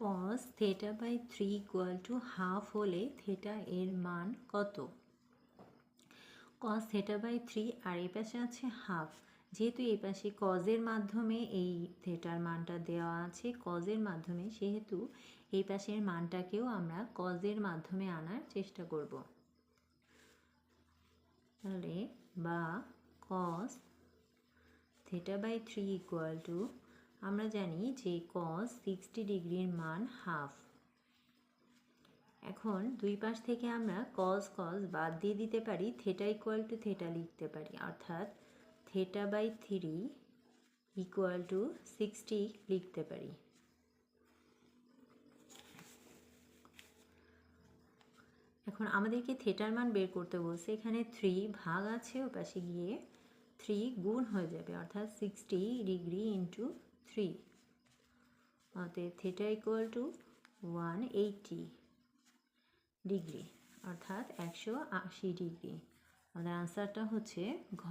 Cos theta by three equal to half হলে theta এর মান কত? কস থেটা বাই থ্রি আর এই পাশে আছে হাফ যেহেতু এই পাশে কজের মাধ্যমে এই থেটার মানটা দেওয়া আছে কজের মাধ্যমে, সেহেতু এই পাশের মানটাকেও আমরা কজের মাধ্যমে আনার চেষ্টা করব। তাহলে বা cos theta by three equal to আমরা জানি যে কস সিক্সটি ডিগ্রির মান হাফ এখন দুই পাশ থেকে আমরা কস কস বাদ দিয়ে দিতে পারি থেটা ইকুয়াল টু থেটা লিখতে পারি। অর্থাৎ theta by three equal to sixty লিখতে পারি। এখন আমাদেরকে থেটার মান বের করতে বলছে, এখানে থ্রি ভাগ আছে ও পাশে গিয়ে থ্রি গুণ হয়ে যাবে। অর্থাৎ সিক্সটি ডিগ্রি ইন্টু থ্রি অতএব theta equal to one eighty degree অর্থাৎ একশো আশি ডিগ্রি আমাদের আনসারটা হচ্ছে ঘ।